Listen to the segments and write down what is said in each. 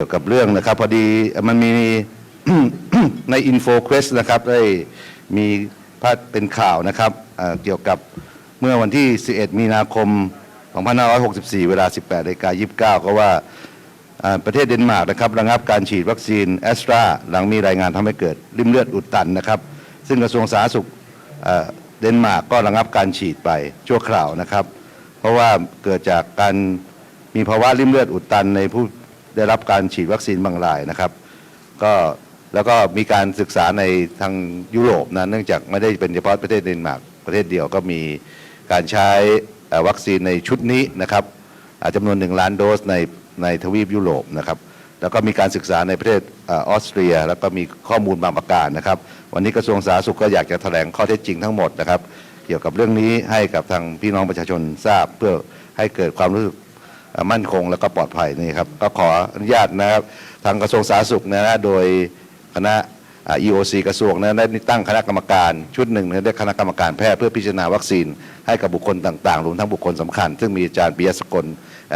เกี่ยวกับเรื่องนะครับพอดีมันมีใน InfoQuest นะครับได้มีพาดเป็นข่าวนะครับเเกี่ยวกับเมื่อวันที่ 11 มีนาคม 2564 เวลา 18นาฬิกา29 ก็ว่าเอ่อประเทศเดนมาร์กนะครับระงับการฉีดวัคซีนแอสตราหลังมีรายงานทำให้เกิดริมเลือดอุดตันนะครับ ซึ่งกระทรวงสาธารณสุขเดนมาร์กก็ระงับการฉีดไปชั่วคราวนะครับ เพราะว่าเกิดจากการมีภาวะริมเลือดอุดตันในผู้ ได้รับการฉีดวัคซีนบางรายนะครับ ก็แล้วก็มีการศึกษาในทางยุโรปนะเนื่องจากไม่ได้เป็นเฉพาะประเทศเดนมาร์กประเทศเดียวก็มีการใช้วัคซีนในชุดนี้นะครับจำนวนหนึ่งล้านโดสในในทวีปยุโรปนะครับแล้วก็มีการศึกษาในประเทศออสเตรีย แล้วก็มีข้อมูลบางประการนะครับ วันนี้กระทรวงสาธารณสุขก็อยากจะแถลงข้อเท็จจริงทั้งหมดนะครับ เกี่ยวกับเรื่องนี้ให้กับทางพี่น้องประชาชนทราบเพื่อให้เกิดความรู้สึก มั่นคงและก็ปลอดภัยนี่ครับก็ขออนุญาตนะครับทางกระทรวงสาธารณสุขนะฮะโดยคณะอ่า EOC กระทรวงนะได้ตั้งคณะกรรมการชุดหนึ่งนะได้คณะกรรมการแพทย์เพื่อพิจารณาวัคซีนให้กับบุคคลต่างๆรวมทั้งบุคคลสำคัญ ซึ่งมีอาจารย์ปิยสกล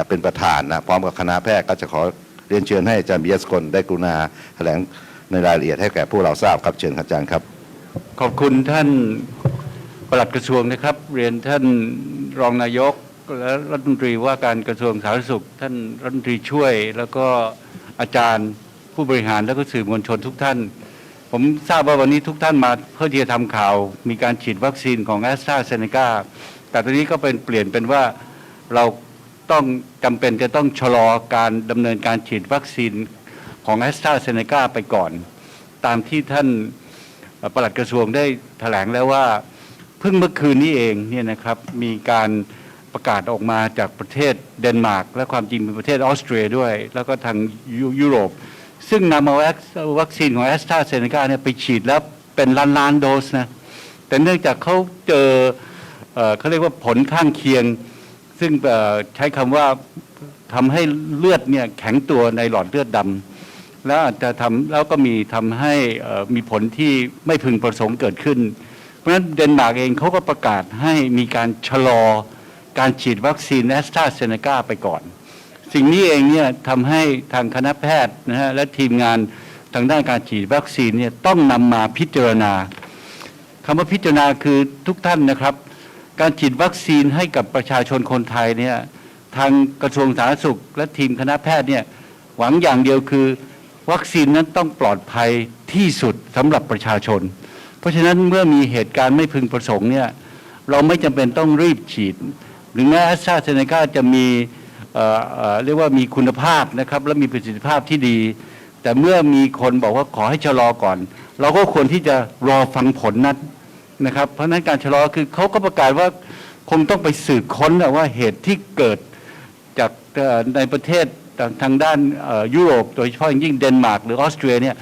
เป็นประธานนะพร้อมกับคณะแพทย์ก็จะขอเรียนเชิญให้อาจารย์ปิยสกลได้กรุณาแถลงในรายละเอียดให้แก่ผู้เราทราบครับเชิญอาจารย์ครับ ขอบคุณท่านปลัดกระทรวงนะครับ เรียนท่านรองนายก และรัฐมนตรีว่าการกระทรวงสาธารณสุข ท่านรัฐมนตรีช่วย แล้วก็อาจารย์ผู้บริหารแล้วก็สื่อมวลชนทุกท่าน ผมทราบว่าวันนี้ทุกท่านมาเพื่อที่จะทำข่าว มีการฉีดวัคซีนของแอสตราเซเนกาแต่ตอนนี้ก็เป็นเปลี่ยนเป็นว่าเราต้องจำเป็นจะต้องชะลอการดำเนินการฉีดวัคซีนของแอสตราเซเนกาไปก่อน ตามที่ท่านปลัดกระทรวงได้แถลงแล้วว่า เพิ่งเมื่อคืนนี้เองเนี่ยนะครับมีการ ประกาศออกมาจากประเทศเดนมาร์กและความจริงเป็นประเทศออสเตรียด้วย แล้วก็ทางยุยุโรป ซึ่งนำเอาวัคซีนของแอสตราเซเนกาเนี่ยไปฉีดแล้วเป็นล้านล้านๆโดสนะ แต่เนื่องจากเขาเจอเออเขาเรียกว่าผลข้างเคียง ซึ่งใช้คำว่าทำให้เลือดเนี่ยแข็งตัวในหลอดเลือดดำแล้วอาจจะทำแล้วก็มีทำให้มีผลที่ไม่พึงประสงค์เกิดขึ้น เพราะฉะนั้นเดนมาร์กเองเขาก็ประกาศให้มีการชะลอ การฉีดวัคซีนแอสตราเซเนกาไปก่อน สิ่งนี้เองเนี่ยทำให้ทางคณะแพทย์นะฮะและทีมงานทางด้านการฉีดวัคซีนเนี่ยต้องนำมาพิจารณาคำว่าพิจารณาคือทุกท่านนะครับ การฉีดวัคซีนให้กับประชาชนคนไทยเนี่ยทางกระทรวงสาธารณสุข และทีมคณะแพทย์เนี่ยหวังอย่างเดียวคือวัคซีนนั้นต้องปลอดภัยที่สุดสำหรับประชาชน เพราะฉะนั้นเมื่อมีเหตุการณ์ไม่พึงประสงค์เนี่ยเราไม่จำเป็นต้องรีบฉีด หรือแม้แอสตราเซเนกาจะมีเเเรียกว่ามีคุณภาพนะครับ และมีประสิทธิภาพที่ดี แต่เมื่อมีคนบอกว่าขอให้ชะลอก่อน เราก็ควรที่จะรอฟังผลนั้นนะครับ เพราะนั้นการชะลอคือเขาก็ประกาศว่าคงต้องไปสืบค้นว่าเหตุที่เกิดจากในประเทศทางด้านยุโรป โดยเฉพาะยิ่งเดนมาร์กหรือออสเตรียเนี่ย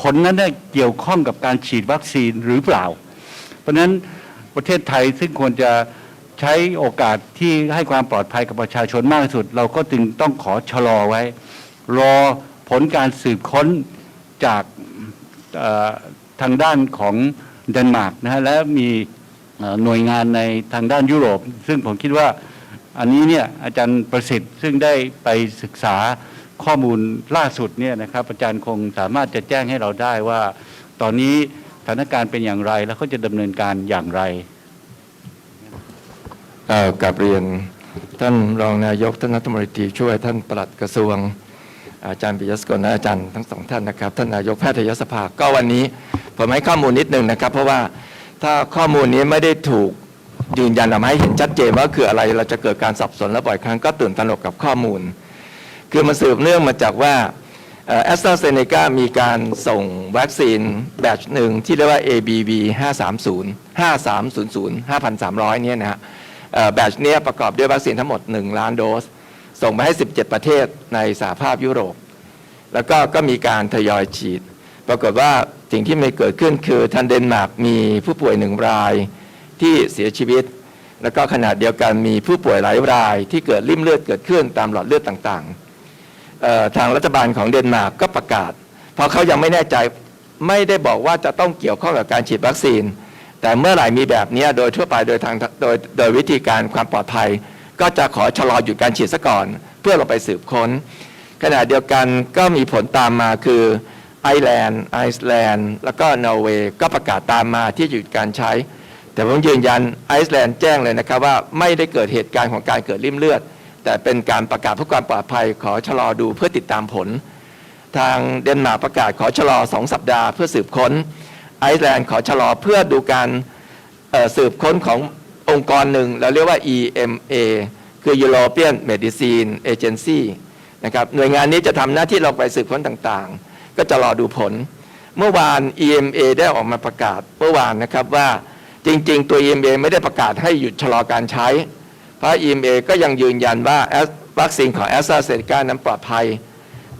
ผลนั้นเกี่ยวข้องกับการฉีดวัคซีนหรือเปล่า เพราะนั้นประเทศไทยซึ่งควรจะ ใช้โอกาสที่ให้ความปลอดภัยกับประชาชนมากที่สุด เราก็จึงต้องขอชะลอไว้ รอผลการสืบค้นจากทางด้านของเดนมาร์กนะฮะและมีหน่วยงานในทางด้านยุโรป ซึ่งผมคิดว่าอันนี้เนี่ยอาจารย์ประสิทธิ์ซึ่งได้ไปศึกษาข้อมูลล่าสุดเนี่ยนะครับอาจารย์คงสามารถจะแจ้งให้เราได้ว่า ตอนนี้สถานการณ์เป็นอย่างไรแล้วเขาจะดำเนินการอย่างไร กับเรียนท่านรองนายกท่านรัฐมนตรีช่วยท่านปลัดกระทรวง อาจารย์ปิยะสกลและอาจารย์ทั้งสองท่านนะครับ ท่านนายกแพทยสภาก็วันนี้ผมให้ข้อมูลนิดนึงนะครับ เพราะว่าถ้าข้อมูลนี้ไม่ได้ถูกยืนยันออกมาให้เห็นชัดเจนว่าคืออะไรเราจะเกิดการสับสนและบ่อยครั้งก็ตื่นตระหนกกับข้อมูล คือมันสืบเนื่องมาจากว่าแอสตราเซเนกามีการส่งวัคซีนแบตชหนึ่งที่เรียกว่า ABV 530 5300 5,300 เนี่ยนะฮะเอ่อ แบชเนี้ยประกอบด้วยวัคซีนทั้งหมด 1 ล้านโดส ส่งไปให้ 17 ประเทศในสหภาพยุโรป แล้วก็ก็มีการทยอยฉีด ปรากฏว่าสิ่งที่ไม่เกิดขึ้นคือทางเดนมาร์กมีผู้ป่วยหนึ่งรายที่เสียชีวิต แล้วก็ขนาดเดียวกันมีผู้ป่วยหลายรายที่เกิดริ่มเลือดเกิดขึ้นตามหลอดเลือดต่างๆ ทางรัฐบาลของเดนมาร์กก็ประกาศ เพราะเขายังไม่แน่ใจไม่ได้บอกว่าจะต้องเกี่ยวข้องกับการฉีดวัคซีน แต่เมื่อไหร่มีแบบนี้โดยทั่วไปโดยทางโดยโดยวิธีการความปลอดภัย ก็จะขอชะลอหยุดการฉีดซะก่อน เพื่อเราไปสืบค้น ขณะเดียวกันก็มีผลตามมาคือไอร์แลนด์ไอซ์แลนด์แล้วก็นอร์เวย์ก็ประกาศตามมาที่หยุดการใช้ แต่ผมยืนยันไอซ์แลนด์แจ้งเลยนะครับว่าไม่ได้เกิดเหตุการณ์ของการเกิดริ่มเลือด แต่เป็นการประกาศเพื่อความปลอดภัยขอชะลอดูเพื่อติดตามผล ทางเดนมาร์กประกาศขอชะลอ 2 สัปดาห์เพื่อสืบค้น ไอซ์แลนด์ขอชะลอเพื่อดูการสืบค้นขององค์กรหนึ่ง เราเรียกว่า EMA คือ European Medicine Agency นะครับหน่วยงานนี้จะทำหน้าที่ลงไปสืบค้นต่างๆ ก็จะรอดูผล เมื่อวาน EMA ได้ออกมาประกาศเมื่อวานนะครับว่าจริง ๆ ตัว EMA ไม่ได้ประกาศให้หยุดชะลอการใช้ เพราะ EMA ก็ยังยืนยันว่าวัคซีนของแอสตราเซเนกานั้นปลอดภัย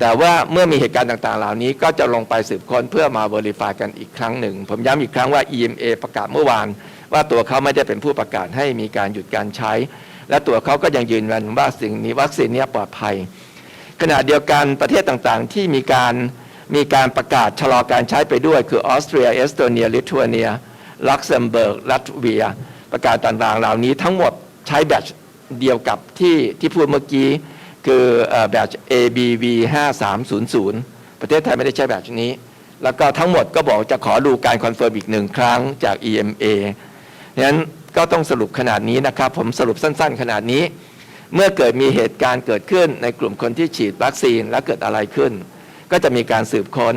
แต่ว่าเมื่อมีเหตุการณ์ต่างๆ เหล่านี้ก็จะลงไปสืบค้นเพื่อมา verify กันอีกครั้งหนึ่ง ผมย้ำอีกครั้งว่า EMA ประกาศเมื่อวาน ว่าตัวเขาไม่ได้เป็นผู้ประกาศให้มีการหยุดการใช้ และตัวเขาก็ยังยืนยันว่าสิ่งนี้วัคซีนนี้ปลอดภัย ขณะเดียวกันประเทศต่างๆ ที่มีการมีการประกาศชะลอการใช้ไปด้วย คือออสเตรียเอสโตเนียลิทัวเนียลักเซมเบิร์กลัตเวีย ประกาศต่างๆ เหล่านี้ทั้งหมดใช้แบตชเดียวกับที่ที่พูดเมื่อกี้ คือแบตช ABV 5300 ประเทศไทยไม่ได้ใช้แบตชนี้ แล้วก็ทั้งหมดก็บอกจะขอดูการคอนเฟิร์มอีกหนึ่งครั้งจาก EMA ดังนั้นก็ต้องสรุปขนาดนี้นะครับ ผมสรุปสั้นๆ ขนาดนี้ เมื่อเกิดมีเหตุการณ์เกิดขึ้นในกลุ่มคนที่ฉีดวัคซีนแล้วเกิดอะไรขึ้น ก็จะมีการสืบค้น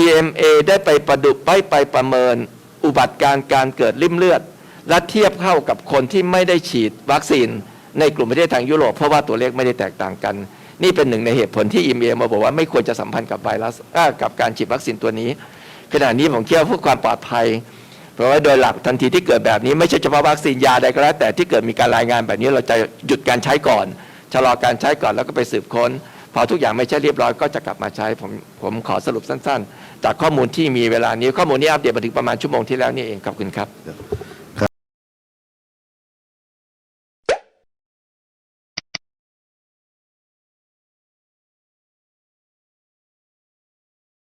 EMA ได้ไปประดุไปไปประเมิน อุบัติการณ์การเกิดริ่มเลือด และเทียบเข้ากับคนที่ไม่ได้ฉีดวัคซีน ในกลุ่มประเทศทางยุโรปเพราะว่าตัวเลขไม่ได้แตกต่างกัน นี่เป็นหนึ่งในเหตุผลที่ EMA มาบอกว่าไม่ควรจะสัมพันธ์กับไวรัสกับการฉีดวัคซีนตัวนี้ ขณะนี้ผมคิดว่าเพื่อความปลอดภัย เพราะว่าโดยหลักทันทีที่เกิดแบบนี้ไม่ใช่เฉพาะวัคซีนยาใดก็แล้วแต่ที่เกิดมีการรายงานแบบนี้เราจะหยุดการใช้ก่อนชะลอการใช้ก่อนแล้วก็ไปสืบค้นพอทุกอย่างไม่ใช่เรียบร้อยก็จะกลับมาใช้ผมผมขอสรุปสั้น ๆ จากข้อมูลที่มีเวลานี้ข้อมูลนี้อัปเดตมาถึงประมาณชั่วโมงที่แล้วนี่เองขอบคุณครับ